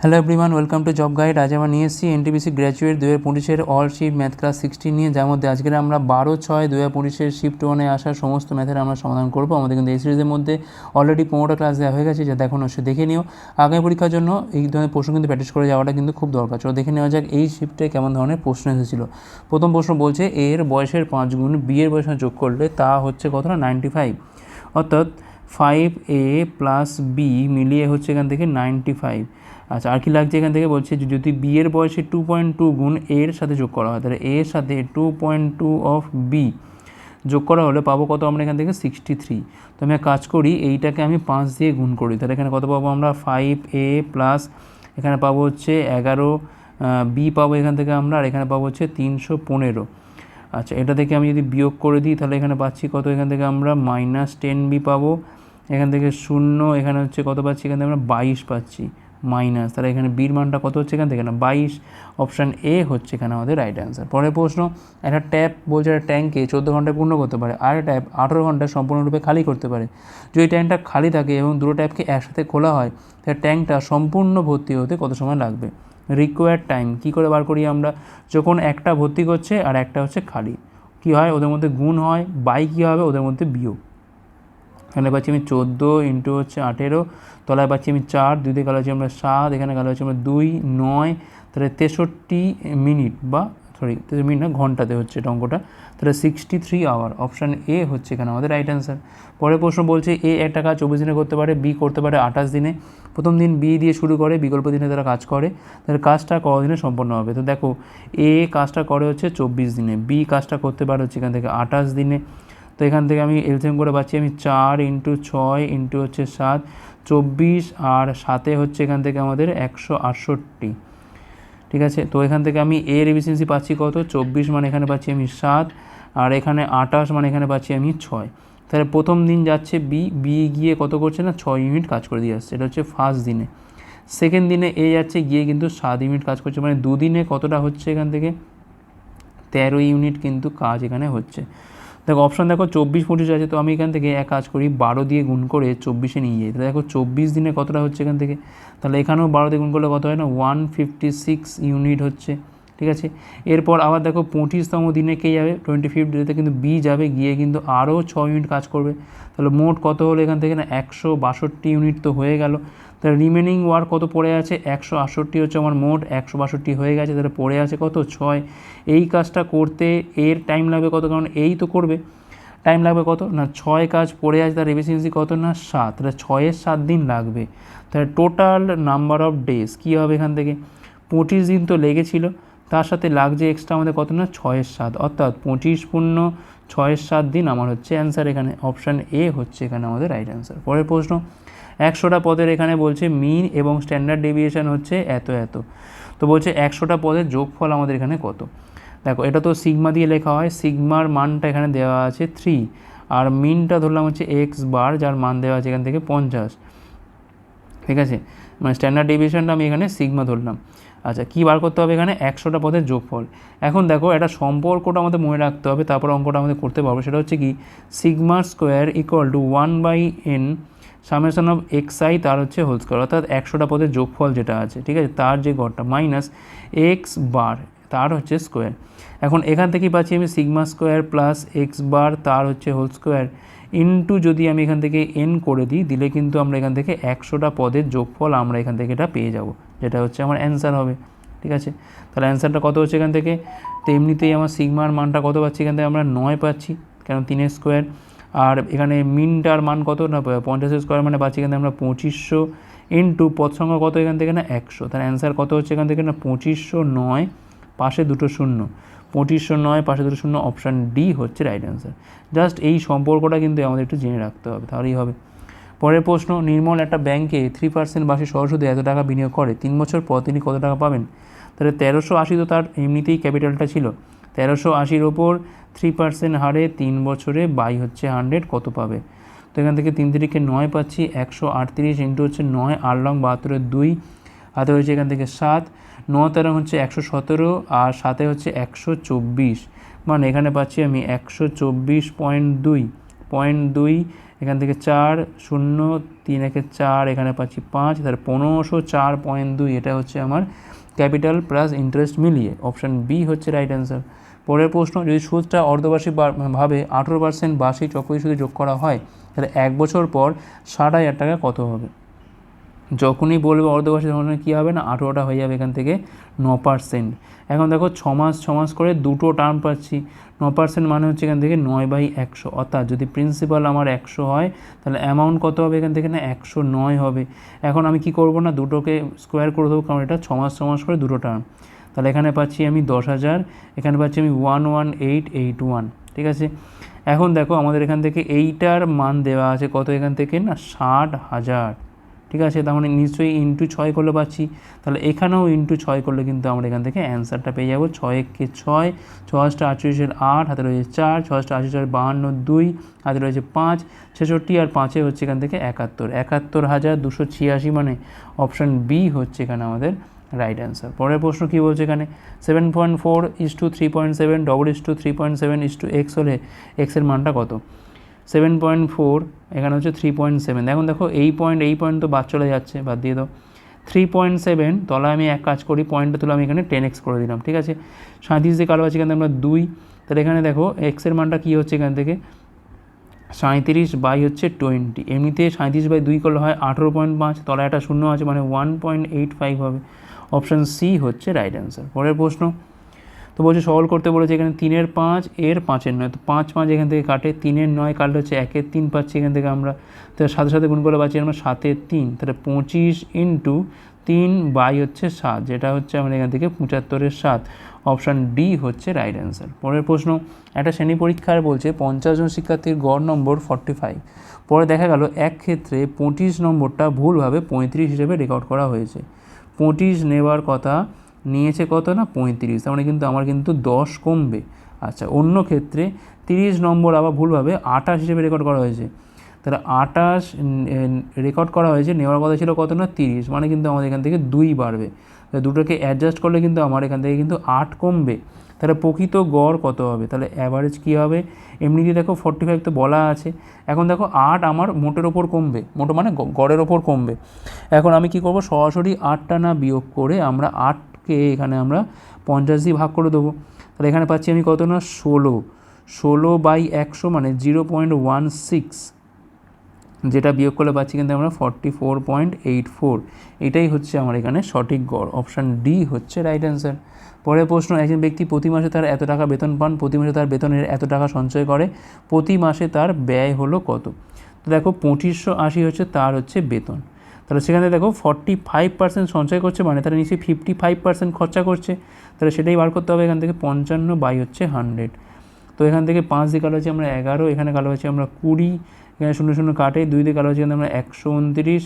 Hello everyone welcome to job guide আজ আমরা নিয়ে এসেছি এনটিপিসি গ্র্যাজুয়েট দু হাজার পঁচিশের all shift math class sixteen নিয়ে, যার মধ্যে আজকের আমরা বারো ছয় দু হাজার পঁচিশের শিফট ওয়ানে আসা সমস্ত ম্যাথের আমরা সমাধান করব। আমাদের কিন্তু এই সিরিজের মধ্যে অলরেডি পনেরোটা ক্লাস দেওয়া হয়ে গেছে যা এখন সে দেখে নিও। আগামী পরীক্ষার জন্য এই ধরনের প্রশ্ন কিন্তু প্র্যাকটিস করে যাওয়াটা কিন্তু খুব দরকার। চলো দেখে নেওয়া যাক এই শিফটে কেমন ধরনের প্রশ্ন এসেছিল। প্রথম প্রশ্ন বলছে, এর বয়সের পাঁচ গুণ বি এর বয়সের যোগ করলে তা হচ্ছে কতটা? নাইনটি ফাইভ অর্থাৎ ফাইভ এ প্লাস বি মিলিয়ে হচ্ছে এখান থেকে নাইনটি ফাইভ আচ্ছা আর কি লাগছে এখান থেকে? বলছে যদি বি এর বয়সে টু পয়েন্ট টু গুণ এর সাথে যোগ করা হয়, তাহলে এর সাথে two point two of B যোগ করা হলে পাবো কত আমরা এখান থেকে? সিক্সটি থ্রি তো আমি কাজ করি, এইটাকে আমি পাঁচ দিয়ে গুণ করি। তাহলে এখানে কত পাবো আমরা? ফাইভ এ প্লাস এখানে পাবো হচ্ছে এগারো বি পাবো এখান থেকে আমরা, আর এখানে পাবো হচ্ছে তিনশো পনেরো। আচ্ছা এটা থেকে আমি যদি বিয়োগ করে দিই, তাহলে এখানে পাচ্ছি কত? এখান থেকে আমরা মাইনাস টেন বি পাবো। এখান থেকে শূন্য, এখানে হচ্ছে কত পাচ্ছি? এখান থেকে আমরা বাইশ পাচ্ছি। মাইনাস, তাহলে এখানে বির মানটা কত হচ্ছে এখান থেকে? না, বাইশ। অপশান এ হচ্ছে এখানে আমাদের রাইট অ্যান্সার পরের প্রশ্ন, একটা ট্যাপ বলছে একটা ট্যাঙ্কে চোদ্দ ঘন্টায় পূর্ণ করতে পারে, আর ট্যাপ আঠেরো ঘন্টায় সম্পূর্ণরূপে খালি করতে পারে। যদি ট্যাঙ্কটা খালি থাকে এবং দুটো ট্যাপকে একসাথে খোলা হয়, তাহলে ট্যাঙ্কটা সম্পূর্ণ ভর্তি হতে কত সময় লাগবে? রিকোয়ার্ড টাইম কী করে বার করি আমরা? যখন একটা ভর্তি করছে আর একটা হচ্ছে খালি। কী হয়? ওদের মধ্যে গুণ হয় বাই কী হবে? ওদের মধ্যে বিয়োগ। এখানে পাচ্ছি আমি চোদ্দ ইন্টু হচ্ছে আঠেরো তলায় পাচ্ছি আমি চার, দুই দিকে কালো আমরা সাত, এখানে কালো হচ্ছে আমরা দুই, নয়, তাহলে তেষট্টি মিনিট বা সরি মিনিট না, ঘন্টাতে হচ্ছে এটা অঙ্কটা। তাহলে sixty three our option A হচ্ছে এখানে আমাদের রাইট অ্যান্সার পরের প্রশ্ন বলছে এ একটা কাজ চব্বিশ দিনে করতে পারে বি করতে পারে আঠাশ দিনে। প্রথম দিন বি দিয়ে শুরু করে, বিকল্প দিনে তারা কাজ করে। তাহলে কাজটা কদিনে সম্পন্ন হবে? তো দেখো এ কাজটা করে হচ্ছে চব্বিশ দিনে বি কাজটা করতে পারে হচ্ছে এখান থেকে আঠাশ দিনে। তো এখান থেকে আমি এলসিএম করে পাচ্ছি আমি চার ইন্টু ছয় ইন্টু হচ্ছে সাত। চব্বিশ আর সাতে হচ্ছে এখান থেকে আমাদের একশো আটষট্টি। ঠিক আছে? তো এখান থেকে আমি এর এফিসিয়েন্সি পাচ্ছি কত? চব্বিশ মানে এখানে পাচ্ছি আমি সাত আর এখানে আঠাশ মানে এখানে পাচ্ছি আমি ছয়। তাহলে প্রথম দিন যাচ্ছে বি বি গিয়ে কত করছে না? ছয় ইউনিট কাজ করে দিয়ে আসছে। এটা হচ্ছে ফার্স্ট দিনে। সেকেন্ড দিনে এ যাচ্ছে, গিয়ে কিন্তু সাত ইউনিট কাজ করছে। মানে দুদিনে কতটা হচ্ছে এখান থেকে? তেরো ইউনিট কিন্তু কাজ এখানে হচ্ছে। দেখো অপশান দেখো, চব্বিশ পঁচিশ আছে, তো আমি এখান থেকে এক কাজ করি, বারো দিয়ে গুণ করে চব্বিশে নিয়ে যাই। তাহলে দেখো, চব্বিশ দিনে কতটা হচ্ছে এখান থেকে? তাহলে এখানেও বারো দিয়ে গুণ করলে কত হয় না? ওয়ান ফিফটি সিক্স ইউনিট হচ্ছে। ঠিক আছে? এরপর আবার দেখো পঁচিশতম দিনে কে যাবে? টোয়েন্টি ফিফথ ডেতে কিন্তু বি যাবে, গিয়ে কিন্তু আরও ছ ইউনিট কাজ করবে। তাহলে মোট কত হলো এখান থেকে না? একশো বাষট্টি ইউনিট তো হয়ে গেল। তাহলে রিমেনিং ওয়ার্ক কত পড়ে আছে? একশো আটষট্টি হচ্ছে আমার মোট, একশো বাষট্টি হয়ে গেছে। তাহলে পড়ে আছে কত? ছয়। এই কাজটা করতে এর টাইম লাগবে কত? কারণ এই তো করবে। টাইম লাগবে কত? না, ছয় কাজ পড়ে আছে, তার এফিসিয়েন্সি কত? না, সাত। তাহলে ছয়ের সাত দিন লাগবে। তাহলে টোটাল নাম্বার অফ ডেজ কী হবে এখান থেকে? পঁচিশ দিন তো লেগেছিল। তার সাথে লাগছে এক্সট্রা আমাদের কত না? ছয়ের সাত। অর্থাৎ পঁচিশ পূর্ণ ছয়ের সাত দিন আমার হচ্ছে অ্যান্সার এখানে অপশান এ হচ্ছে এখানে আমাদের রাইট অ্যান্সার পরের প্রশ্ন, একশোটা পদের এখানে বলছে মিন এবং স্ট্যান্ডার্ড ডেভিয়েশন হচ্ছে এত এত। তো বলছে একশোটা পদের যোগফল আমাদের এখানে কত? দেখো, এটা তো সিগমা দিয়ে লেখা হয় সিগমার মানটা এখানে দেওয়া আছে থ্রি আর মিনটা ধরলাম হচ্ছে এক্স বার যার মান দেওয়া আছে এখান থেকে পঞ্চাশ। ঠিক আছে? মানে স্ট্যান্ডার্ড ডেভিয়েশনটা আমি এখানে সিগমা ধরলাম। আচ্ছা কী বার করতে হবে এখানে? একশোটা পদের যোগফল। এখন দেখো এটা সম্পর্কটা আমাদের মনে রাখতে হবে, তারপর অঙ্কটা আমাদের করতে পারব সেটা হচ্ছে কি? Sigma square equal to one by N summation of X I তার হচ্ছে হোল স্কোয়ার অর্থাৎ একশোটা পদের যোগফল যেটা আছে, ঠিক আছে? তার যে গড়টা মাইনাস এক্স বার তার হচ্ছে স্কোয়ার এখন এখান থেকেই পাচ্ছি আমি sigma square plus X bar তার হচ্ছে হোল স্কোয়ার ইন্টু যদি আমি এখান থেকে এন করে দিই, দিলে কিন্তু আমরা এখান থেকে একশোটা পদের যোগফল আমরা এখান থেকে এটা পেয়ে যাব, যেটা হচ্ছে আমার অ্যান্সার হবে, ঠিক আছে? তাহলে অ্যান্সারটা কত হচ্ছে এখান থেকে? তো এমনিতেই আমার সিগমার মানটা কত পাচ্ছি? এখান থেকে আমরা নয় পাচ্ছি, কারণ তিনের স্কোয়ার আর এখানে মিনটার মান কত? না পঞ্চাশের স্কোয়ার মানে পাচ্ছি এখান থেকে আমরা পঁচিশশো ইন্টু পদ সংখ্যা কত এখান থেকে? না, একশো। তার অ্যান্সার কত হচ্ছে এখান থেকে? না, পঁচিশশো নয়, পাশে দুটো শূন্য। পঁচিশশো নয় পাশে দুটো শূন্য অপশান ডি হচ্ছে রাইট অ্যান্সার জাস্ট এই সম্পর্কটা কিন্তু আমাদের একটু জেনে রাখতে হবে, তাহলেই হবে। পরের প্রশ্ন, নির্মল একটা ব্যাংকে থ্রি পার্সেন্ট বাসে সহসুদে এত টাকা বিনিয়োগ করে, তিন বছর পর তিনি কত টাকা পাবেন? তাহলে তেরোশো আশি তো তার এমনিতেই ক্যাপিটালটা ছিল। তেরোশো আশির ওপর থ্রি পার্সেন্ট হারে তিন বছরে বাই হচ্ছে হান্ড্রেড কত পাবে? তো এখান থেকে তিন তিরিকে নয় পাচ্ছি, একশো আটত্রিশ ইন্টু হচ্ছে নয় আট লং বাহাত্তরের দুই, হাতে হয়েছে এখান থেকে সাত। ন তেরো হচ্ছে একশো সতেরো আর সাথে হচ্ছে একশো চব্বিশ। মানে এখানে পাচ্ছি আমি একশো চব্বিশ পয়েন্ট দুই। পয়েন্ট দুই এখান থেকে চার, শূন্য, তিন একে চার এখানে পাচ্ছি পাঁচ। তাহলে পনেরোশো চার পয়েন্ট দুই, এটা হচ্ছে আমার ক্যাপিটাল প্লাস ইন্টারেস্ট মিলিয়ে। অপশান বি হচ্ছে রাইট অ্যান্সার। পরের প্রশ্ন, যদি সুদটা অর্ধবার্ষিক ভাবে আঠেরো পার্সেন্ট বার্ষিক চক্রবৃদ্ধি সুদে যোগ করা হয়, তাহলে এক বছর পর ষাট হাজার টাকা কত হবে? যখনই বলবে অর্ধবার্ষিক তখন কী হবে না? আঠেরোটা হয়ে যাবে এখান থেকে ন পার্সেন্ট এখন দেখো ছ মাস ছ মাস করে দুটো টার্ম পাচ্ছি। ন পার্সেন্ট মানে হচ্ছে এখান থেকে নয় বাই একশো। অর্থাৎ যদি প্রিন্সিপাল আমার একশো হয়, তাহলে অ্যামাউন্ট কত হবে এখান থেকে না? একশো নয় হবে। এখন আমি কি করব না? দুটোকে স্কোয়ার করে দেবো, কারণ এটা ছ মাস ছ মাস করে দুটো টার্ম তাহলে এখানে পাচ্ছি আমি দশ হাজার, এখানে পাচ্ছি আমি one one eight eight one ঠিক আছে? এখন দেখো আমাদের এখান থেকে এইটার মান দেওয়া আছে কত এখান থেকে? না, ষাট হাজার। ঠিক আছে? তার মানে নিশ্চয়ই ইন্টু ছয় করলে পাচ্ছি। তাহলে এখানেও ইন্টু ছয় করলে কিন্তু আমরা এখান থেকে অ্যান্সারটা পেয়ে যাব। ছয় একে ছয় ছয়শটা আটচল্লিশের আট, হাতে রয়েছে চার ছয়শটা আটচল্লিশের বাহান্ন দুই, হাতে রয়েছে পাঁচ, ছেষট্টি আর পাঁচে হচ্ছে এখান থেকে একাত্তর। একাত্তর হাজার দুশো ছিয়াশি মানে অপশান বি হচ্ছে এখানে আমাদের রাইট অ্যান্সার পরের প্রশ্ন কী বলছে এখানে? Seven point four is to three point seven double is to three point seven is to X হলে এক্সের মানটা কত? সেভেন পয়েন্ট ফোর এখানে হচ্ছে থ্রি পয়েন্ট সেভেন এখন দেখো এই পয়েন্ট এই পয়েন্ট তো বাদ চলে যাচ্ছে, বাদ দিয়ে দাও। থ্রি পয়েন্ট সেভেন তলায় আমি এক কাজ করি পয়েন্টটা তুলে আমি এখানে টেন এক্স করে দিলাম, ঠিক আছে? সাঁত্রিশ দিয়ে কালো আছে এখানে আমরা দুই, তাহলে এখানে দেখো এক্সের মানটা কী হচ্ছে এখান থেকে? সাঁত্রিশ বাই হচ্ছে টোয়েন্টি এমনিতে সাঁত্রিশ বাই দুই করলে হয় আঠেরো পয়েন্ট পাঁচ, তলায় একটা শূন্য আছে মানে ওয়ান পয়েন্ট এইট ফাইভ হবে। অপশান সি হচ্ছে রাইট অ্যান্সার পরের প্রশ্ন তো বলছে সলভ করতে বলেছে এখানে তিনের পাঁচ, এর পাঁচের নয়। তো পাঁচ পাঁচ এখান থেকে কাটে, তিনের নয় কাটলে হচ্ছে একের তিন পাচ্ছি এখান থেকে আমরা। তো সাথে সাথে গুণ করে পাচ্ছি আমরা সাতের তিন। তাহলে পঁচিশ ইন্টু তিন বাই হচ্ছে সাত, যেটা হচ্ছে আমরা এখান থেকে পঁচাত্তরের সাত। অপশান ডি হচ্ছে রাইট অ্যান্সার। পরের প্রশ্ন, একটা শ্রেণি পরীক্ষায় বলছে পঞ্চাশ জন শিক্ষার্থীর গড় নম্বর ফর্টি ফাইভ পরে দেখা গেল এক ক্ষেত্রে পঁচিশ নম্বরটা ভুলভাবে পঁয়ত্রিশ হিসেবে রেকর্ড করা হয়েছে। পঁচিশ নেবার কথা নিয়েছে কত না? পঁয়ত্রিশ। তার মানে কিন্তু আমার কিন্তু দশ কমবে। আচ্ছা অন্য ক্ষেত্রে তিরিশ নম্বর আবার ভুলভাবে আঠাশ হিসেবে রেকর্ড করা হয়েছে। তাহলে আঠাশ রেকর্ড করা হয়েছে, নেওয়ার কথা ছিল কত না? তিরিশ। মানে কিন্তু আমাদের এখান থেকে দুই বাড়বে। তাহলে দুটোকে অ্যাডজাস্ট করলে কিন্তু আমার এখান থেকে কিন্তু আট কমবে। তাহলে প্রকৃত গড় কত হবে? তাহলে অ্যাভারেজ কী হবে? এমনিতে দেখো ফর্টি ফাইভ তো বলা আছে। এখন দেখো আট আমার মোটের ওপর কমবে। মোটো মানে গড়ের ওপর কমবে। এখন আমি কি করব? সরাসরি আটটা না বিয়োগ করে আমরা আটকে এখানে আমরা পঞ্চাশ দিয়ে ভাগ করে দেবো। তাহলে এখানে পাচ্ছি আমি কত না? ষোলো। ষোলো বাই একশো মানে জিরো পয়েন্ট ওয়ান সিক্স, যেটা বিয়োগ করলে পাচ্ছি কিন্তু আমরা forty four point eight four. এটাই হচ্ছে আমার এখানে সঠিক গড়। অপশান ডি হচ্ছে রাইট অ্যান্সার। পরের প্রশ্ন, একজন ব্যক্তি প্রতি মাসে তার এত টাকা বেতন পান, প্রতি মাসে তার বেতনের এত টাকা সঞ্চয় করে, প্রতি মাসে তার ব্যয় হলো কত? তো দেখো পঁচিশশো আশি হচ্ছে তার হচ্ছে বেতন। তাহলে সেখানে দেখো ফর্টি ফাইভ পার্সেন্ট সঞ্চয় করছে মানে তারা নিশ্চয়ই ফিফটি ফাইভ পার্সেন্ট খরচা করছে। তাহলে সেটাই বার করতে হবে, এখান থেকে পঞ্চান্ন বাই হচ্ছে হান্ড্রেড তো এখান থেকে পাঁচ দিয়ে কালো হচ্ছে আমরা এগারো, এখানে কালো হচ্ছে আমরা কুড়ি, এখানে শূন্য শূন্য কাটে, দুই দিয়ে কালো হচ্ছে এখানে আমরা একশো উনত্রিশ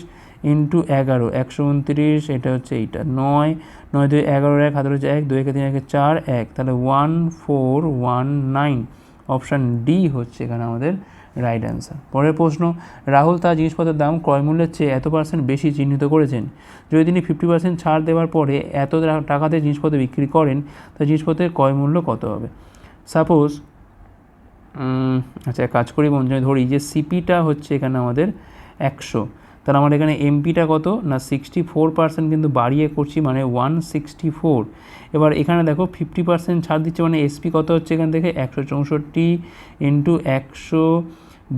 ইন্টু এগারো। একশো উনত্রিশ, এটা হচ্ছে এইটা, নয় নয় দুই এগারো এক হাতের হচ্ছে এক, দুই একে তিন একে চার, এক। তাহলে one four one nine option D হচ্ছে এখানে আমাদের রাইট অ্যান্সার পরের প্রশ্ন, রাহুল তার জিনিসপত্রের দাম ক্রয়মূল্যের চেয়ে এত পার্সেন্ট বেশি চিহ্নিত করেছেন। যদি তিনি ফিফটি পার্সেন্ট ছাড় দেওয়ার পরে এত টাকাতে জিনিসপত্র বিক্রি করেন, তার জিনিসপত্রের ক্রয়মূল্য কত হবে? সাপোজ আচ্ছা কাজ করি বন্ধু ধরি যে সিপিটা হচ্ছে এখানে আমাদের একশো। তাহলে আমার এখানে এমপিটা কত? না সিক্সটি ফোর পার্সেন্ট কিন্তু বাড়িয়ে করছি মানে ওয়ান সিক্সটি ফোর এবার এখানে দেখো ফিফটি পার্সেন্ট ছাড় দিচ্ছে মানে এসপি কত হচ্ছে এখান থেকে? একশো চৌষট্টি ইন্টু একশো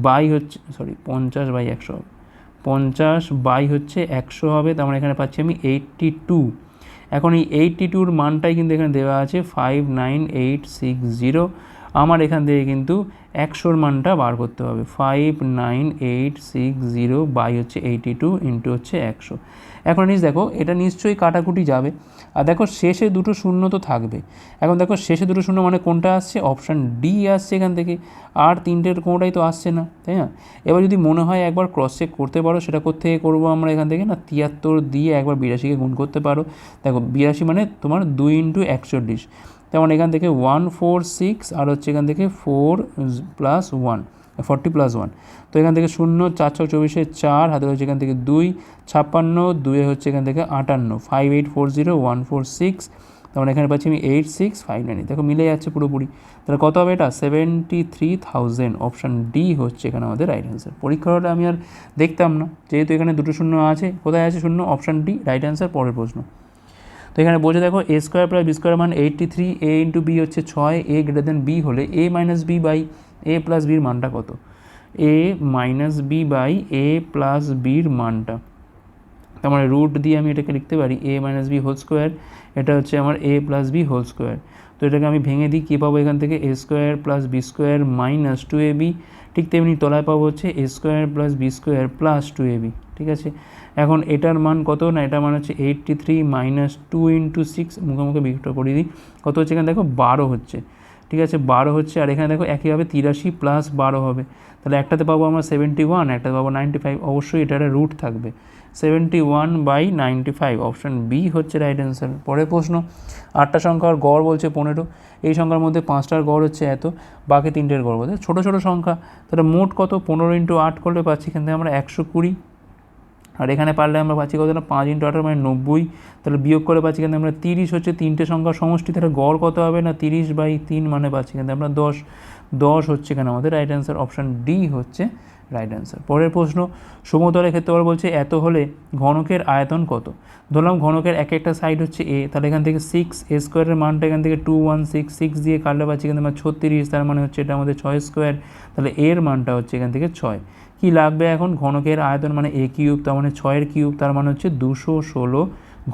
বাই হচ্ছে সরি পঞ্চাশ বাই একশো হবে। পঞ্চাশ বাই হচ্ছে একশো হবে, তার মানে এখানে পাচ্ছি আমি এইট্টি টু এখন এই এইটটি টুর মানটাই কিন্তু এখানে দেওয়া আছে five nine eight six zero আমার এখান থেকে কিন্তু একশোর মানটা বার করতে হবে। Five nine eight six zero by হচ্ছে এইটি টু ইন্টু হচ্ছে একশো। এখন নিজ দেখো, এটা নিশ্চয়ই কাটাকুটি যাবে। আর দেখো, শেষে দুটো শূন্য তো থাকবে। এখন দেখো, শেষে দুটো শূন্য মানে কোনটা আসছে? অপশান ডি আসছে এখান থেকে। আর তিনটের কোনোটাই তো আসছে না, তাই না? এবার যদি মনে হয় একবার ক্রস চেক করতে পারো, সেটা কোথেকে করব আমরা এখান থেকে না? তিয়াত্তর দিয়ে একবার বিরাশিকে গুণ করতে পারো। দেখো, বিরাশি মানে তোমার দুই ইন্টু একচল্লিশ। তেমন এখান থেকে ওয়ান ফোর সিক্স আর হচ্ছে এখান থেকে four plus one forty plus one. তো এখান থেকে শূন্য, চার ছয় চব্বিশে চার, হাতে হচ্ছে এখান থেকে দুই, ছাপ্পান্ন, দুয়ে হচ্ছে এখান থেকে আটান্ন। Five eight four zero one four six তখন এখানে পাচ্ছি আমি এইট সিক্স ফাইভ নাইন দেখো মিলে যাচ্ছে পুরোপুরি। তাহলে কত হবে এটা? Seventy three thousand option D হচ্ছে এখানে আমাদের রাইট অ্যান্সার পরীক্ষা হলে আমি আর দেখতাম না। যেহেতু এখানে দুটো শূন্য আছে, কোথায় আছে শূন্য? অপশান ডি রাইট অ্যান্সার পরের প্রশ্ন। তো এখানে বলছে দেখো A square plus B square মান eighty three A into B হচ্ছে ছয় এ গ্রেটার দেন বি হলে A minus B by A plus বির মানটা কত? A minus B by A plus বির মানটা। তার মানে রুট দিয়ে আমি এটাকে লিখতে পারি A minus B whole square এটা হচ্ছে আমার A plus B whole square তো এটাকে আমি ভেঙে দিই, কী পাবো এখান থেকে? A square plus B square minus two A B ঠিক তেমনি তলায় পাবো হচ্ছে A square plus B square plus two A B ঠিক আছে? এখন এটার মান কত? না, এটার মান হচ্ছে eighty three minus two into six মুখে মুখে বিক্রয় করিয়ে দিই। কত হচ্ছে এখানে? দেখো, বারো হচ্ছে। ঠিক আছে, বারো হচ্ছে, আর এখানে দেখো একইভাবে তিরাশি প্লাস বারো হবে। তাহলে একটাতে পাবো আমরা সেভেন্টি ওয়ান একটাতে পাবো নাইনটি ফাইভ অবশ্যই এটা একটা রুট থাকবে। Seventy one by ninety five option B হচ্ছে রাইট অ্যান্সার পরের প্রশ্ন, আটটা সংখ্যার গড় বলছে পনেরো, এই সংখ্যার মধ্যে পাঁচটার গড় হচ্ছে এত, বাকি তিনটের গড় বলছে ছোটো ছোটো সংখ্যা, তাহলে মোট কত? পনেরো ইন্টু আট করলে পাচ্ছি, এখান থেকে আমরা একশো কুড়ি। আর এখানে পারলে আমরা পাচ্ছি কত? না পাঁচ ইন্টু আঠারো মানে নব্বই। তাহলে বিয়োগ করে পাচ্ছি কিন্তু আমরা তিরিশ হচ্ছে তিনটে সংখ্যার সমষ্টি। তাহলে গড় কত হবে না? তিরিশ বাই তিন মানে পাচ্ছি কিন্তু আমরা দশ। দশ হচ্ছে এখানে আমাদের? রাইট অ্যান্সার অপশান ডি হচ্ছে রাইট অ্যান্সার পরের প্রশ্ন, সমতলের ক্ষেত্রে ওরা বলছে এত হলে ঘনকের আয়তন কত? ধরলাম ঘনকের এক একটা সাইড হচ্ছে এ তাহলে এখান থেকে সিক্স এ স্কোয়ারের মানটা এখান থেকে টু ওয়ান সিক্স সিক্স দিয়ে কাটলে পাচ্ছি কিন্তু আমরা ছত্রিশ, তার মানে হচ্ছে এটা আমাদের ছয় স্কোয়ার তাহলে এর মানটা হচ্ছে এখান থেকে ছয়। কী লাগবে এখন? ঘনকের আয়তন মানে এ কিউব, তার মানে ছয়ের কিউব, তার মানে হচ্ছে দুশো ষোলো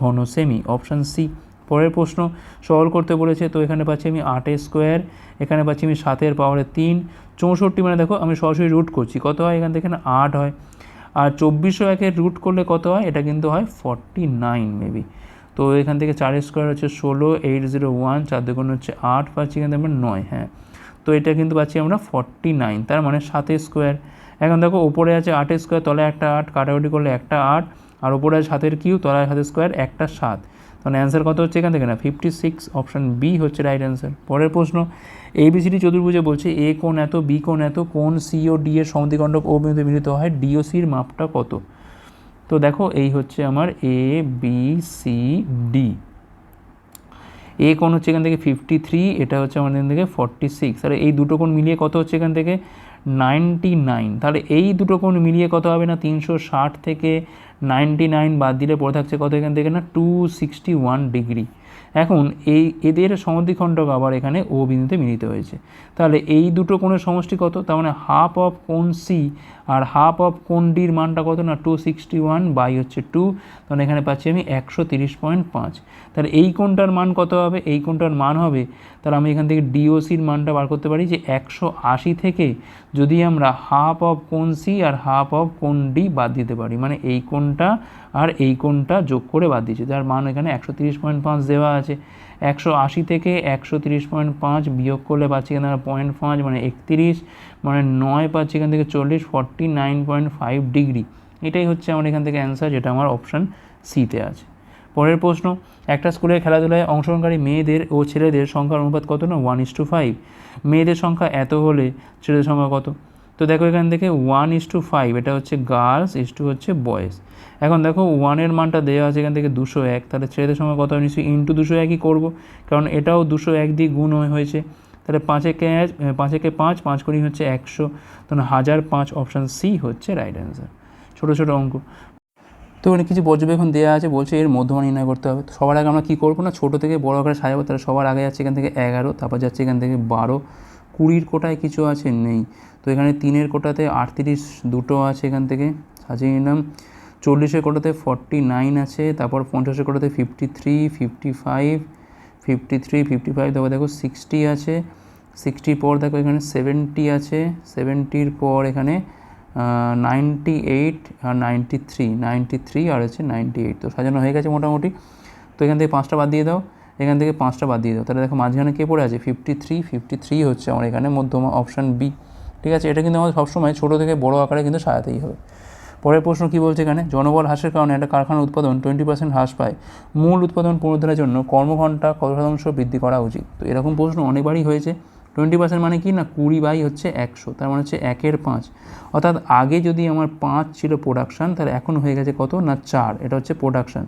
ঘন সেমি অপশান সি, পরের প্রশ্ন। সলভ করতে বলেছে, তো এখানে পাচ্ছি আমি আটের স্কোয়ার, এখানে পাচ্ছি আমি সাতের পাওয়ারে তিন। চৌষট্টি মানে দেখো, আমি সরাসরি রুট করছি। কত হয় এখান থেকে? আট হয়। আর চব্বিশশো একের রুট করলে কত হয়? এটা কিন্তু হয় ফর্টি নাইন মেবি তো এখান থেকে চারের স্কোয়ার হচ্ছে ষোলো এইট জিরো ওয়ান চার দুগুণ হচ্ছে আট, পাচ্ছি এখান থেকে আমরা নয় হ্যাঁ। তো এটা কিন্তু পাচ্ছি আমরা ফর্টি নাইন তার মানে সাতের স্কোয়ার। এখন দেখো ওপরে আছে আটের স্কোয়ার তলায় একটা আট, কাটাকুটি করলে একটা আট, আর ওপরে আছে সাতের কিউ, তলায় সাতের স্কোয়ার একটা সাত। তাহলে অ্যান্সার কত হচ্ছে এখান থেকে না? ফিফটি সিক্স অপশান বি হচ্ছে রাইট অ্যান্সার পরের প্রশ্ন এবিসিডি চতুর্ভুজে বলছে এ কোন এত বি কোন এত কোন সি ও ডি এর সমদ্বিখণ্ডক ও বিন্দুতে মিলিত হয় ডি ও সির মাপটা কত? তো দেখো, এই হচ্ছে আমার A B C D A কোণ হচ্ছে এখান থেকে ফিফটি থ্রি এটা হচ্ছে আমাদের এখান থেকে ফর্টি সিক্স আর এই দুটো কোণ মিলিয়ে কত হচ্ছে এখান থেকে? Ninety nine. তাহলে এই দুটো কোণ মিলিয়ে কত হবে না? তিনশো ষাট থেকে নাইনটি নাইন বাদ দিলে পড়ে থাকছে কত এখান থেকে না? Two sixty one degree. এখন এই এদের সমদ্বিখণ্ডক আবার এখানে ও বিন্দুতে মিলিত হয়েছে। তাহলে এই দুটো কোণের সমষ্টি কত? তার মানে হাফ অফ কোণ সি আর হাফ অফ কোণ ডির মানটা কত না? টু সিক্সটি ওয়ান বাই হচ্ছে টু। তাহলে এখানে পাচ্ছি আমি একশো তিরিশ পয়েন্ট পাঁচ। তাহলে এই কোণটার মান কত হবে? এই কোণটার মান হবে, তাহলে আমি এখান থেকে ডিওসির মানটা বার করতে পারি যে একশো আশি থেকে যদি আমরা হাফ অফ কোন সি আর হাফ অফ কোন ডি বাদ দিতে পারি মানে এই কোণটা আর এই কোণটা যোগ করে বাদ দিয়েছি যার মান এখানে একশো তিরিশ পয়েন্ট পাঁচ দেওয়া আছে। একশো আশি থেকে একশো তিরিশ পয়েন্ট পাঁচ বিয়োগ করলে পাচ্ছি এখানে পয়েন্ট পাঁচ মানে একত্রিশ মানে নয় পাচ্ছি এখান থেকে চল্লিশ forty nine point five degree এটাই হচ্ছে আমার এখান থেকে অ্যান্সার যেটা আমার অপশান সিতে আছে। পরের প্রশ্ন, একটা স্কুলের খেলাধুলায় অংশগ্রহণকারী মেয়েদের ও ছেলেদের সংখ্যার অনুপাত কত না? ওয়ান ইস টু ফাইভ মেয়েদের সংখ্যা এত হলে ছেলেদের সংখ্যা কত? তো দেখো এখান থেকে ওয়ান ইস টু ফাইভ এটা হচ্ছে গার্লস ইস টু হচ্ছে বয়েজ এখন দেখো ওয়ানের মানটা দেওয়া আছে এখান থেকে দুশো এক, তাহলে ছেলেদের সঙ্গে কত নিশ্চয়ই ইন্টু দুশো একই করব, কারণ এটাও দুশো এক দিয়ে গুণ হয়েছে। তাহলে পাঁচেকে পাঁচেকে পাঁচ পাঁচ করি হচ্ছে একশো। তখন হাজার পাঁচ অপশান সি হচ্ছে রাইট অ্যান্সার ছোটো ছোটো অঙ্ক। তো এখানে কিছু পর্যবেক্ষণ দেওয়া আছে, বলছে এর মধ্যমান নির্ণয় করতে হবে। তো সবার আগে আমরা কী করব না, ছোটো থেকে বড় আকারে সাজাবো, তাহলে সবার আগে যাচ্ছে এখান থেকে এগারো, তারপর যাচ্ছে এখান থেকে বারো। কুড়ির কোটায় কিছু আছে? নেই। তো এখানে তিনের কোটাতে আটত্রিশ দুটো আছে এখান থেকে। সাজিয়ে নিলাম। চল্লিশের কোটাতে ফর্টি নাইন আছে, তারপর পঞ্চাশের কোটাতে fifty three fifty five fifty three fifty five তারপর দেখো সিক্সটি আছে। সিক্সটির পর দেখো এখানে সেভেন্টি আছে। সেভেন্টির পর এখানে নাইনটি এইট আর নাইনটি থ্রি নাইনটি থ্রি আর হচ্ছে নাইনটি এইট তো সাজানো হয়ে গেছে মোটামুটি। তো এখান থেকে পাঁচটা বাদ দিয়ে দাও। এখান থেকে পাঁচটা বাদ দিয়ে দাও। তাহলে দেখো মাঝখানে কে পড়ে আছে? ফিফটি থ্রি ফিফটি থ্রি হচ্ছে আমার এখানে। মধ্যমা অপশান বি ঠিক আছে? এটা কিন্তু আমাদের সবসময় ছোটো থেকে বড় আকারে কিন্তু সাজাতেই হবে। পরের প্রশ্ন কী বলছে এখানে? জনবল হ্রাসের কারণে একটা কারখানার উৎপাদন টোয়েন্টি পার্সেন্ট হ্রাস পায়। মূল উৎপাদন পুনরুদ্ধারের জন্য কর্মঘণ্টা কত শতাংশ বৃদ্ধি করা উচিত? তো এরকম প্রশ্ন অনেকবারই হয়েছে। টোয়েন্টি পার্সেন্ট মানে কি? না, কুড়ি বাই হচ্ছে একশো, তার মানে হচ্ছে একের পাঁচ। অর্থাৎ আগে যদি আমার পাঁচ ছিল প্রোডাকশান তাহলে এখন হয়ে গেছে কত? না, চার, এটা হচ্ছে প্রোডাকশান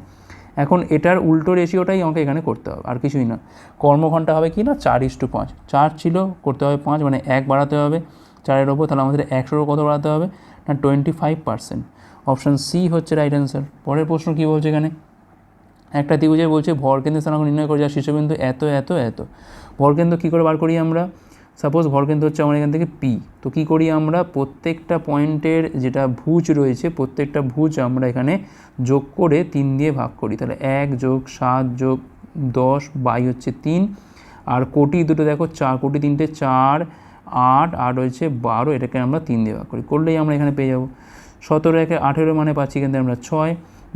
এখন এটার উল্টো রেশিওটাই আমাকে এখানে করতে হবে, আর কিছুই না। কর্মঘণ্টা হবে কি? না, চার ইস টু পাঁচ। চার ছিল, করতে হবে পাঁচ মানে এক বাড়াতে হবে। চারের ওপর, তাহলে আমাদের একশোর কত বাড়াতে হবে? না, twenty five percent. Option C হচ্ছে রাইট অ্যান্সার পরের প্রশ্ন কী বলছে এখানে? একটা ত্রিভুজে বলছে ভরকেন্দ্র স্থানাঙ্ক নির্ণয় করে যার শীর্ষবিন্দু এত এত এত। ভরকেন্দ্র কী করে বার করি আমরা? সাপোজ ভরকেন্দ্র হচ্ছে আমার এখান থেকে পি তো কী করি আমরা? প্রত্যেকটা পয়েন্টের যেটা ভুজ রয়েছে, প্রত্যেকটা ভুজ আমরা এখানে যোগ করে তিন দিয়ে ভাগ করি। তাহলে এক যোগ সাত যোগ দশ বাই হচ্ছে তিন, আর কোটি দুটো দেখো, চার কোটি তিনটে চার, আট আট হচ্ছে বারো, এটাকে আমরা তিন দিয়ে ভাগ করি। করলেই আমরা এখানে পেয়ে যাব। সতেরো একে আঠেরো মানে পাচ্ছি থেকে আমরা ছয়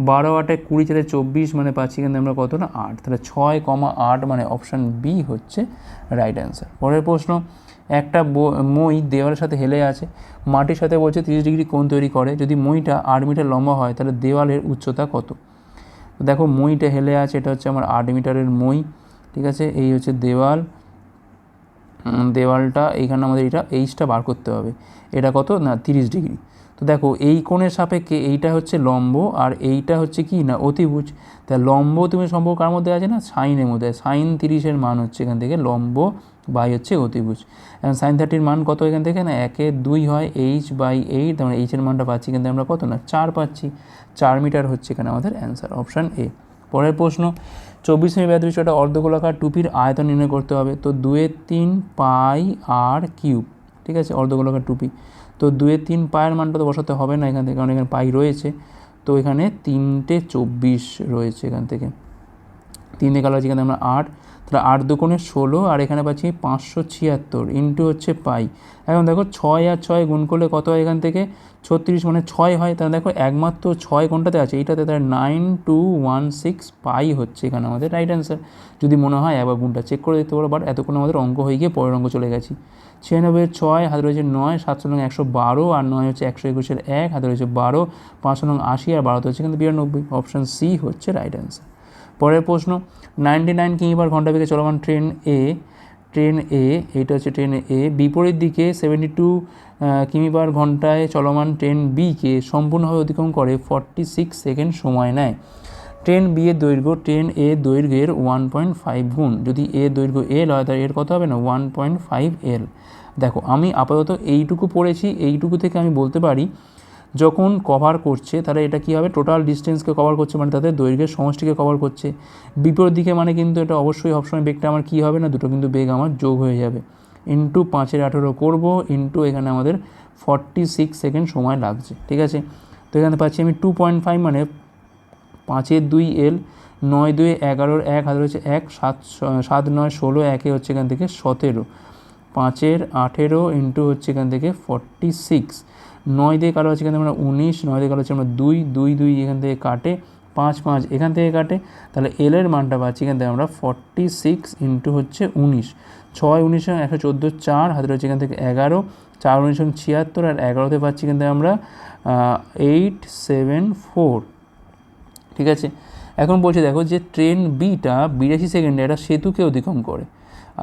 বারো আটে কুড়ি চারে চব্বিশ মানে পাচ্ছি কিন্তু আমরা কত না আট। তাহলে ছয় কমা আট মানে অপশান বি হচ্ছে রাইট অ্যান্সার পরের প্রশ্ন, একটা মই দেওয়ালের সাথে হেলে আছে, মাটির সাথে বলছে তিরিশ ডিগ্রি কোণ তৈরি করে, যদি মইটা আট মিটার লম্বা হয় তাহলে দেওয়ালের উচ্চতা কত? দেখো মইটা হেলে আছে, এটা হচ্ছে আমার আট মিটারের মই, ঠিক আছে? এই হচ্ছে দেওয়াল। দেওয়ালটা, এইখানে আমাদের এটা এইচটা বার করতে হবে। এটা কত? না, তিরিশ ডিগ্রি। তো দেখো, এই কোণের সাপেক্ষে এইটা হচ্ছে লম্ব আর এইটা হচ্ছে কি? না, অতিভুজ। তা লম্ব তুমি সম্পর্ক কার মধ্যে আছে না? সাইনের মধ্যে। সাইন তিরিশের মান হচ্ছে এখান থেকে লম্ব বাই হচ্ছে অতিভুজ। এখন সাইন থার্টির মান কত এখান থেকে? না, একে দুই হয় এইচ বাই এইট, তার মানে এইচের মানটা পাচ্ছি কিন্তু আমরা কত? না, চার পাচ্ছি। চার মিটার হচ্ছে এখানে আমাদের অ্যান্সার, অপশান এ। পরের প্রশ্ন, চব্বিশ মিনিট ব্যাধৃষ্ট একটা অর্ধগোলাকার টুপির আয়তন নির্ণয় করতে হবে। তো দুয়ের তিন পাই আর কিউব, ঠিক আছে? অর্ধগোলাকার টুপি। তো দুয়ে তিন পায়ের মানটা তো বসাতে হবে না এখান থেকে, কারণ এখানে পাই রয়েছে। তো এখানে তিনটে চব্বিশ রয়েছে এখান থেকে। তিন দিয়ে কালো আছে এখানে আমরা আট, তাহলে আট দুকোণে ষোলো, আর এখানে পাচ্ছি পাঁচশো ছিয়াত্তর ইন্টু হচ্ছে পাই। এখন দেখো ছয় আর ছয় গুণ করলে কত হয় এখান থেকে? ছত্রিশ মানে ছয় হয়, তাহলে দেখো একমাত্র ছয় কোনটাতে আছে? এইটাতে তাহলে nine two one six pi হচ্ছে এখানে আমাদের রাইট অ্যান্সার যদি মনে হয় একবার গুণটা চেক করে দেখতে পারো বাট এতক্ষণ আমাদের অঙ্ক হয়ে গিয়ে পরের অঙ্ক চলে গেছি। ছিয়ানব্বই ছয়, হাতে রয়েছে নয় সাতশো নং একশো বারো আর নয় হচ্ছে একশো একুশের এক, হাতে রয়েছে বারো পাঁচশো নং আশি আর বারোতে হচ্ছে কিন্তু বিরানব্বই। অপশান সি হচ্ছে রাইট অ্যান্সার পরের প্রশ্ন নাইনটি নাইন কিমি পার ঘণ্টা বেগে চলমান ট্রেন এ ট্রেন এ এইটা হচ্ছে ট্রেন এ বিপরীত দিকে সেভেন্টি টু কিমি পার ঘন্টায় চলমান ট্রেন বিকে সম্পূর্ণভাবে অতিক্রম করে ফর্টি সিক্স সেকেন্ড সময় নেয়। ট্রেন বি এর দৈর্ঘ্য ট্রেন এ দৈর্ঘ্যের ওয়ান পয়েন্ট ফাইভ গুণ। যদি এ দৈর্ঘ্য এল হয়, তাহলে এর কত হবে না? ওয়ান পয়েন্ট ফাইভ এল দেখো, আমি আপাতত এইটুকু পড়েছি, এইটুকু থেকে আমি বলতে পারি, যখন কভার করছে, তাহলে এটা কী হবে? টোটাল ডিস্টেন্সকে কভার করছে মানে তাদের দৈর্ঘ্যের সমষ্টিকে কভার করছে। বিপরীত দিকে মানে কিন্তু এটা অবশ্যই সবসময় বেগটা আমার কী হবে না? দুটো কিন্তু বেগ আমার যোগ হয়ে যাবে। ইন্টু পাঁচের আঠেরো করব ইন্টু এখানে আমাদের ফর্টি সিক্স সেকেন্ড সময় লাগছে। ঠিক আছে? তো এখানে পাচ্ছি আমি টু পয়েন্ট ফাইভ মানে পাঁচের দুই এল, নয় দুই এগারোর এক হাজার হচ্ছে এক, সাত সাত, নয়, ষোলো, একে হচ্ছে এখান থেকে সতেরো। পাঁচের আঠেরো ইন্টু হচ্ছে এখান থেকে ফর্টি সিক্স নয় দিয়ে কারও হচ্ছে এখান থেকে আমরা উনিশ, নয় দিয়ে কারও হচ্ছে আমরা দুই দুই দুই এখান থেকে কাটে পাঁচ পাঁচ এখান থেকে কাটে, তাহলে এলের মানটা পাচ্ছি এখান থেকে আমরা ফর্টি সিক্স ইন্টু হচ্ছে উনিশ। ছয়, উনিশ, একশো চোদ্দ, চার হাতে রয়েছে এখান থেকে এগারো। চার, উনিশ, ছিয়াত্তর আর এগারোতে পাচ্ছি এখান থেকে আমরা এইট সেভেন ফোর ঠিক আছে? এখন বলছে দেখো যে ট্রেন বিটা বিরাশি সেকেন্ডে একটা সেতুকে অতিক্রম করে।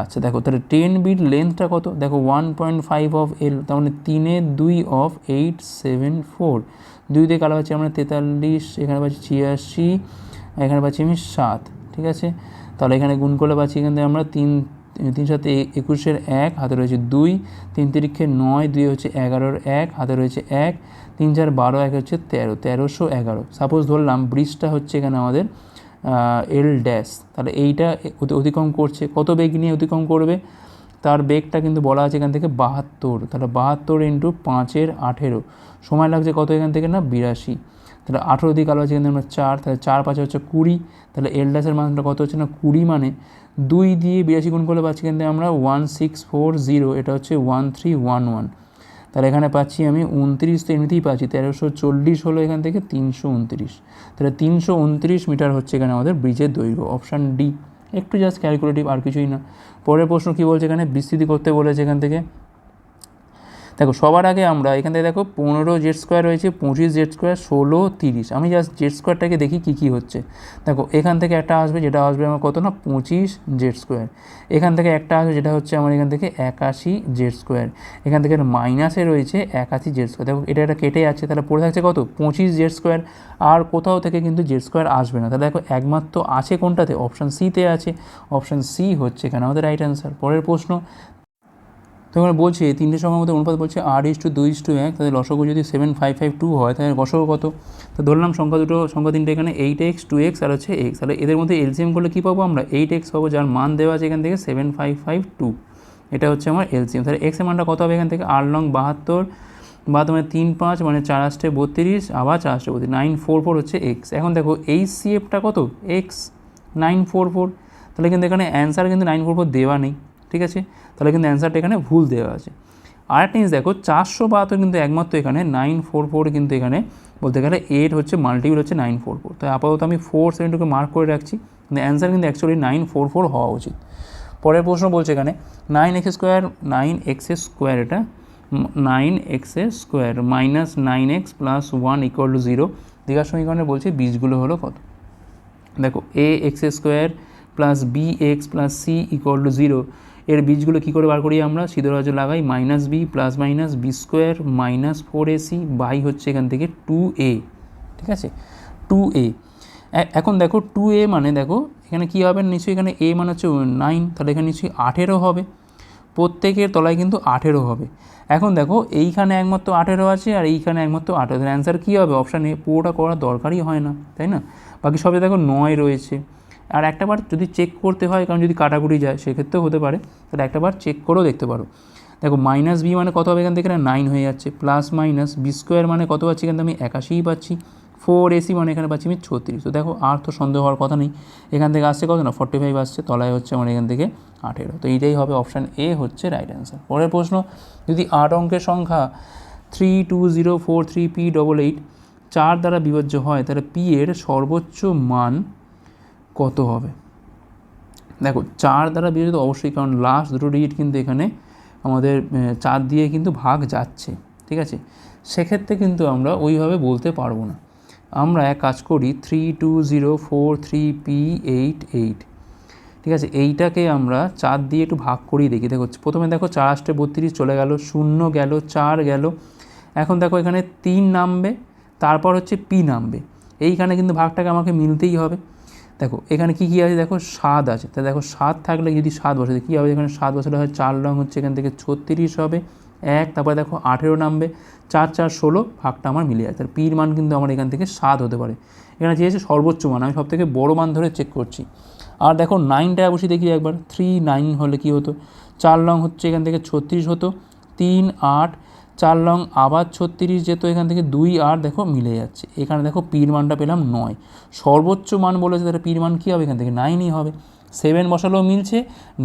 আচ্ছা দেখো, তাহলে ট্রেন বির লেন্থটা কত? দেখো one point five of L তার মানে তিনে দুই অফ এইট সেভেন ফোর দুই দিয়ে কালো পাচ্ছি আমরা তেতাল্লিশ, এখানে পাচ্ছি ছিয়াশি, এখানে পাচ্ছি আমি সাত, ঠিক আছে? তাহলে এখানে গুণ করলে পাচ্ছি এখান থেকে আমরা তিন তিন সাথে একুশের এক, হাতে রয়েছে দুই, তিন তিরিক্ষে নয়, দুই হচ্ছে এগারোর এক, হাতে রয়েছে এক তিন চার বারো এক হচ্ছে তেরো, তেরোশো এগারো। সাপোজ ধরলাম ব্রিজটা হচ্ছে এখানে আমাদের এল ড্যাশ তাহলে এইটা অতিক্রম করছে। কত বেগ নিয়ে অতিক্রম করবে? তার বেগটা কিন্তু বলা আছে এখান থেকে বাহাত্তর। তাহলে বাহাত্তর ইন্টু পাঁচের আঠেরো। সময় লাগছে কত এখান থেকে না? বিরাশি। তাহলে আঠেরো দিকে আলো আছে এখানে আমরা চার। তাহলে চার পাঁচে হচ্ছে কুড়ি। তাহলে এল ড্যাশের মানটা কত হচ্ছে না? কুড়ি মানে দুই দিয়ে বিরাশি গুণ করলে পাচ্ছি কিন্তু আমরা ওয়ান সিক্স ফোর জিরো এটা হচ্ছে ওয়ান থ্রি ওয়ান ওয়ান তাহলে এখানে পাচ্ছি আমি উনত্রিশ, তো এমনিতেই পাচ্ছি। তেরোশো চল্লিশ হলো এখান থেকে তিনশো উনত্রিশ। তাহলে তিনশো উনত্রিশ মিটার হচ্ছে এখানে আমাদের ব্রিজের দৈর্ঘ্য, অপশান ডি। একটু জাস্ট ক্যালকুলেটিভ আর কিছুই না। পরের প্রশ্ন কী বলছে এখানে? বিস্তৃতি করতে বলেছে এখান থেকে। দেখো, সবার আগে আমরা এখান থেকে দেখো, পনেরো জেড স্কোয়ার রয়েছে, পঁচিশ জেড স্কোয়ার ষোলো, তিরিশ। আমি জাস্ট জেড স্কোয়ারটাকে দেখি কী কী হচ্ছে। দেখো, এখান থেকে একটা আসবে, যেটা আসবে আমার কত না? পঁচিশ জেড স্কোয়ার এখান থেকে একটা আসবে, যেটা হচ্ছে আমার এখান থেকে একাশি জেড স্কোয়ার এখান থেকে মাইনাসে রয়েছে একাশি জেড স্কোয়ার দেখো, এটা একটা কেটে যাচ্ছে, তাহলে পড়ে থাকছে কত? পঁচিশ জেড স্কোয়ার আর কোথাও থেকে কিন্তু জেড স্কোয়ার আসবে না। তাহলে দেখো, একমাত্র আছে কোনটাতে? অপশান সিতে আছে। অপশান সি হচ্ছে এখানে আমাদের রাইট অ্যান্সার পরের প্রশ্ন তো এখানে বলছে তিনটে সংখ্যার মধ্যে অনুপাত বলছে আর ইস টু দুই ইস টু এক, তাহলে লসগু যদি সেভেন ফাইভ ফাইভ টু হয়, তাহলে লসগু কত? তো ধরলাম সংখ্যা দুটো, সংখ্যা তিনটে এখানে এইট এক্স টু এক্স আর হচ্ছে এক্স তাহলে এদের মধ্যে এলসিএম করলে কী পাবো আমরা? এইট এক্স পাবো, যার মান দেওয়া আছে এখান থেকে সেভেন ফাইভ ফাইভ টু এটা হচ্ছে আমার এলসিএম তাহলে এক্সের মানটা কত হবে এখান থেকে? আট লং বাহাত্তর বা তোমার তিন পাঁচ মানে চার আসতে বত্রিশ, আবার চার আসতে বত্রিশ নাইন ফোর ফোর হচ্ছে এক্স এখন দেখো, এই সিএফটা কত? এক্স নাইন ফোর ফোর তাহলে কিন্তু এখানে অ্যান্সার কিন্তু নাইন ফোর ফোর দেওয়া নেই, ঠিক আছে? তাহলে কিন্তু অ্যান্সারটা এখানে ভুল দেওয়া আছে। আরেকটা জিনিস দেখো, চারশো বাহাত্তর কিন্তু একমাত্র এখানে নাইন ফোর ফোর কিন্তু এখানে বলতে গেলে এইট হচ্ছে মাল্টিপিল হচ্ছে নাইন ফোর ফোর তো আপাতত আমি ফোর সেভেন্টুকে মার্ক করে রাখছি, কিন্তু অ্যান্সার কিন্তু অ্যাকচুয়ালি নাইন ফোর ফোর হওয়া উচিত। পরের প্রশ্ন বলছে এখানে nine X square nine X square এটা nine X square minus nine X plus one equal to zero দীঘার সমীকরণে বলছে বীজগুলো হলো কত? দেখো A X square plus B X plus C equal to zero এর বীজগুলো কী করে বার করি আমরা? সিদ্ধরাজ লাগাই minus B plus minus B square minus four AC by হচ্ছে এখান থেকে টু এ ঠিক আছে? টু এ, এখন দেখো টু এ মানে দেখো এখানে কী হবে? নিশ্চয়ই এখানে এ মানে হচ্ছে নাইন তাহলে এখানে নিশ্চয়ই আঠেরো হবে। প্রত্যেকের তলায় কিন্তু আঠেরো হবে। এখন দেখো এইখানে একমাত্র আঠেরো আছে আর এইখানে একমাত্র আঠেরো। অ্যান্সার কী হবে? অপশান এ পুরোটা করার দরকারই হয় না, তাই না? বাকি সবে দেখো নয় রয়েছে। আর একটা বার যদি চেক করতে হয়, কারণ যদি কাটাকুটি যায়, সেক্ষেত্রেও হতে পারে, তাহলে একটা বার চেক করেও দেখতে পারো। দেখো মাইনাস বি মানে কত হবে এখান থেকে? নাইন হয়ে যাচ্ছে। প্লাস মাইনাস বি স্কোয়ার মানে কত পাচ্ছি? এখান থেকে আমি একাশিই পাচ্ছি। ফোর এসি মানে এখানে পাচ্ছি আমি ছত্রিশ। তো দেখো, আর তো সন্দেহ হওয়ার কথা নেই। এখান থেকে আসছে কত? না ফর্টি ফাইভ আসছে। তলায় হচ্ছে আমার এখান থেকে আঠেরো। তো এইটাই হবে অপশান এ হচ্ছে রাইট অ্যান্সার পরের প্রশ্ন, যদি আট অঙ্কের সংখ্যা three two zero four three P double eight চার দ্বারা বিভাজ্য হয়, তাহলে পি এর সর্বোচ্চ মান কত হবে? দেখো, চার দ্বারা বিভাজিত অবশ্যই, কারণ লাস্ট দুটো ডিজিট কিন্তু এখানে আমাদের চার দিয়ে কিন্তু ভাগ যাচ্ছে, ঠিক আছে? সেক্ষেত্রে কিন্তু আমরা ওইভাবে বলতে পারব না। আমরা এক কাজ করি three two zero four three P eight eight ঠিক আছে? এইটাকে আমরা চার দিয়ে একটু ভাগ করিয়ে দেখি। দেখো, প্রথমে দেখো, চার আষ্টে বত্রিশ, চলে গেল, শূন্য গেল, চার গেল। এখন দেখো, এখানে তিন নামবে, তারপর হচ্ছে পি নামবে। এইখানে কিন্তু ভাগটাকে আমাকে মিলতেই হবে। দেখো, এখানে কী কী আছে? দেখো, স্বাদ আছে। তা দেখো, স্বাদ থাকলে যদি স্বাদ বসে, কী হবে? এখানে স্বাদ বসালে হয় চার রং হচ্ছে এখান থেকে ছত্রিশ হবে। এক, তারপরে দেখো আঠেরো নামবে। চার চার, ষোলো ভাগটা আমার মিলে যায়। তার পির মান কিন্তু আমার এখান থেকে সাত হতে পারে। এখানে চেয়েছে সর্বোচ্চ মান। আমি সব থেকে বড়ো মান ধরে চেক করছি। আর দেখো নাইনটা বসে দেখি একবার। থ্রি নাইন হলে কী হতো? চার রং হচ্ছে এখান থেকে ছত্রিশ হতো। তিন, আট চার লং, আবার ছত্রিশ যেত এখান থেকে দুই আর দেখো মিলে যাচ্ছে। এখানে দেখো পির মানটা পেলাম নয়। সর্বোচ্চ মান বলেছে, তাহলে পির মান কী হবে? এখান থেকে নাইনই হবে। সেভেন বসালেও মিলছে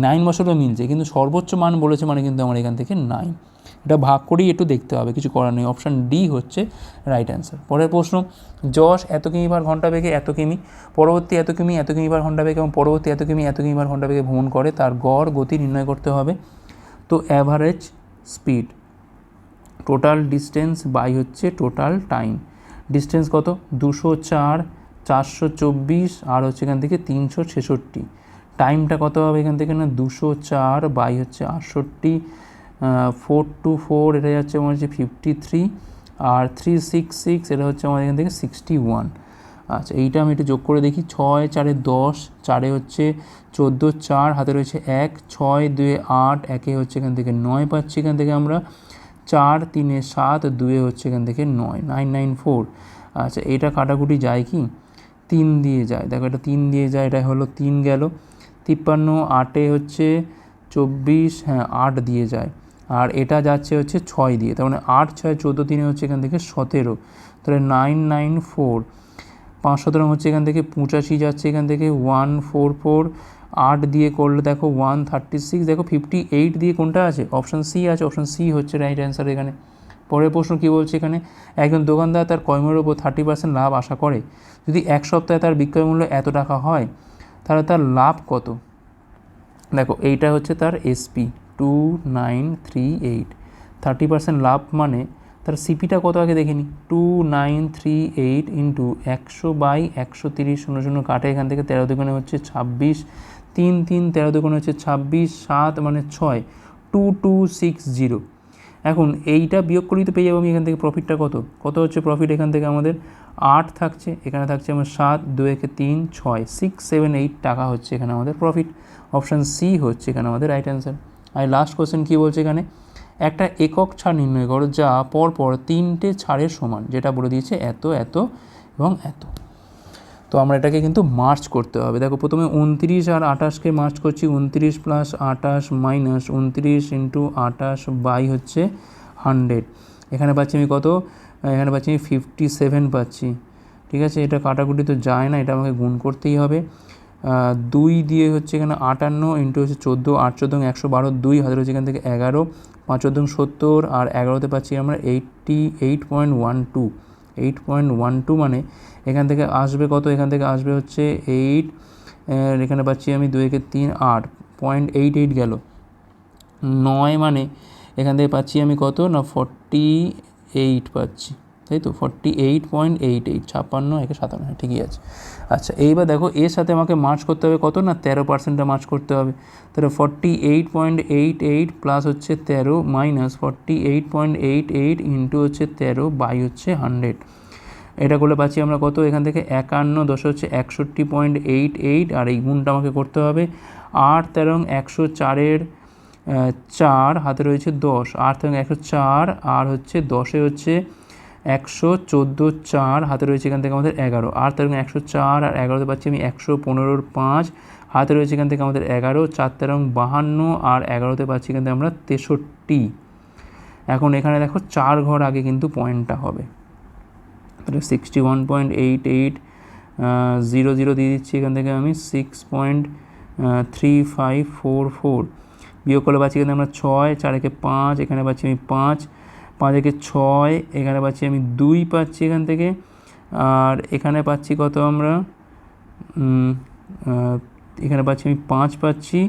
নাইন বসালেও মিলছে, কিন্তু সর্বোচ্চ মান বলেছে মানে কিন্তু আমার এখান থেকে নাইন এটা ভাগ করেই একটু দেখতে হবে, কিছু করার নেই। অপশান ডি হচ্ছে রাইট অ্যান্সার পরের প্রশ্ন, যশ এত কিমি বার ঘণ্টা বেগে এত কিমি, পরবর্তী এত কিমি এত কিমি বার ঘণ্টা বেগে এবং পরবর্তী এত কিমি এত কিমি বার ঘণ্টা বেগে ভ্রমণ করে, তার গড় গতি নির্ণয় করতে হবে। তো average speed total distance by হচ্ছে টোটাল টাইম। ডিস্টেন্স কত? দুশো চার, চারশো চব্বিশ, আর হচ্ছে এখান থেকে তিনশো ছেষট্টি। টাইমটা কত হবে এখান থেকে না? দুশো চার বাই হচ্ছে আটষট্টি ফোর টু ফোর, এটা যাচ্ছে আমার হচ্ছে ফিফটি থ্রি, আর থ্রি সিক্স সিক্স, এটা হচ্ছে আমার এখান থেকে সিক্সটি ওয়ান। আচ্ছা এইটা আমি একটু যোগ করে দেখি। ছয় চারে দশ, চারে হচ্ছে চোদ্দ চার, হাতে রয়েছে এক, ছয় দুয়ে আট, একে হচ্ছে এখান থেকে নয় পাচ্ছি এখান থেকে আমরা। চার, তিনে সাত, দুয়ে হচ্ছে এখান থেকে নয় নাইন নাইন ফোর আচ্ছা এটা কাটাকুটি যায় কি? তিন দিয়ে যায়। দেখো, এটা তিন দিয়ে যায়, এটা হলো তিন গেল। তিপ্পান্ন, আটে হচ্ছে চব্বিশ হ্যাঁ আট দিয়ে যায়। আর এটা যাচ্ছে হচ্ছে ছয় দিয়ে। তার মানে আট, ছয়, চোদ্দ, তিনে হচ্ছে এখান থেকে সতেরো। তাহলে নাইন নাইন ফোর পাঁচ, সতেরো হচ্ছে এখান থেকে পঁচাশি যাচ্ছে এখান থেকে। ওয়ান ফোর ফোর আট দিয়ে করলে দেখো ওয়ান থার্টি সিক্স দেখো ফিফটি এইট দিয়ে কোনটা আছে? অপশান সি আছে অপশান সি হচ্ছে রাইট অ্যান্সার এখানে। পরের প্রশ্ন কী বলছে এখানে? একজন দোকানদার তার কর্মের ওপর থার্টি পার্সেন্ট লাভ আশা করে। যদি এক সপ্তাহে তার বিক্রয় মূল্য এত টাকা হয়, তাহলে তার লাভ কত? দেখো, এইটা হচ্ছে তার SP two nine three eight thirty percent লাভ মানে তার সিপিটা কত আগে দেখে নিই two nine three eight into একশো বাই একশো তিরিশ, শূন্য শূন্য কাটে এখান থেকে। তেরো দুগুণে হচ্ছে ছাব্বিশ। তিন তিন তেরো দুগুণে হচ্ছে ছাব্বিশ, সাত মানে ছয়, টু টু সিক্স জিরো। এখন এইটা বিয়োগ করেই তো পেয়ে যাব আমি এখান থেকে প্রফিটটা কত? কত হচ্ছে প্রফিট এখান থেকে আমাদের? আট থাকছে, এখানে থাকছে আমার সাত দু একে তিন, ছয় সিক্স সেভেন এইট টাকা হচ্ছে এখানে আমাদের প্রফিট অপশান সি হচ্ছে এখানে আমাদের রাইট অ্যান্সার আর লাস্ট কোশ্চেন কী বলছে এখানে? একটা একক ছাড় নির্ণয় করো যা পরপর তিনটে ছাড়ের সমান, যেটা বলে দিয়েছে এত এত এবং এত। তো আমরা এটাকে কিন্তু মার্চ করতে হবে। দেখো, প্রথমে উনত্রিশ আর আঠাশকে মার্চ করছি, উনত্রিশ প্লাস আঠাশ মাইনাস উনত্রিশ ইন্টু আঠাশ বাই হচ্ছে হান্ড্রেড এখানে পাচ্ছি আমি কত? এখানে পাচ্ছি আমি ফিফটি সেভেন পাচ্ছি। ঠিক আছে? এটা কাটাকুটি তো যায় না, এটা আমাকে গুণ করতেই হবে। দুই দিয়ে হচ্ছে এখানে আটান্ন ইন্টু হচ্ছে চোদ্দ, আট চোদ্দ একশো বারো, দুই হাজার হচ্ছে এখান থেকে এগারো, পাঁচ চোদ্দ সত্তর, আর এগারোতে পাচ্ছি আমরা eighty eight point one two eight point one two মানে এখান থেকে আসবে কত? এখান থেকে আসবে হচ্ছে এইট এখানে পাচ্ছি আমি দুই একে তিন আট পয়েন্ট এইট এইট গেল। নয় মানে এখান থেকে পাচ্ছি আমি কত? না ফর্টি এইট পাচ্ছি তাই তো? Forty eight point eight eight ছাপ্পান্ন একে সাতান্ন হ্যাঁ, ঠিকই আছে। আচ্ছা এইবার দেখো এর সাথে আমাকে মার্চ করতে হবে কত? না তেরো পার্সেন্টটা মার্চ করতে হবে। তাহলে forty eight point eight eight plus হচ্ছে তেরো minus forty eight point eight eight into হচ্ছে তেরো বাই হচ্ছে হান্ড্রেড এটা করলে পাচ্ছি আমরা কত? এখান থেকে একান্ন দশ হচ্ছে একষট্টি পয়েন্ট এইট এইট আর এই গুণটা আমাকে করতে হবে। আট তেরো একশো চারের চার হাতে রয়েছে দশ। আট তেরো একশো চার, আর হচ্ছে দশে হচ্ছে একশো চোদ্দ চার, হাতে রয়েছে এখান থেকে আমাদের এগারো। আর তেরো একশো চার আর এগারোতে পাচ্ছি আমি একশো পনেরোর পাঁচ, হাতে রয়েছে এখান থেকে আমাদের এগারো, চার তেরো বাহান্ন, আর এগারোতে পাচ্ছি এখান থেকে আমরা তেষট্টি। এখন এখানে দেখো চার ঘর আগে কিন্তু পয়েন্টটা হবে। Sixty one point eight eight zero zero দিয়ে দিচ্ছি এখান থেকে আমি six point three five four four বিয়োগ করলে পাচ্ছি এখানে আমরা ছয় চার একে পাঁচ, এখানে পাচ্ছি আমি পাঁচ পাঁচ একে ছয়, এখানে পাচ্ছি আমি দুই পাচ্ছি এখান থেকে। আর এখানে পাচ্ছি কত আমরা? এখানে পাচ্ছি আমি পাঁচ পাচ্ছি,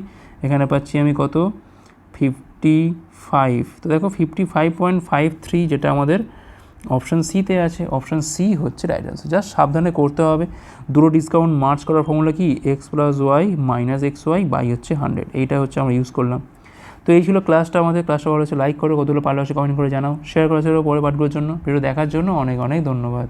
এখানে পাচ্ছি আমি কত? ফিফটি ফাইভ তো দেখো fifty five point five three যেটা আমাদের অপশান সিতে আছে অপশান সি হচ্ছে রাইট অ্যান্সার জাস্ট সাবধানে করতে হবে। দুটো ডিসকাউন্ট মার্চ করার ফর্মুলা কি? X plus Y minus X Y by হচ্ছে হান্ড্রেড এইটা হচ্ছে আমরা ইউজ করলাম। তো এই ছিল ক্লাসটা আমাদের। ক্লাসটা ভালো হচ্ছে লাইক করো, কতগুলো পারলে হচ্ছে কমেন্ট করে জানাও। শেয়ার করা ছিল পরে পাঠগুলোর জন্য। ভিডিও দেখার জন্য অনেক অনেক ধন্যবাদ।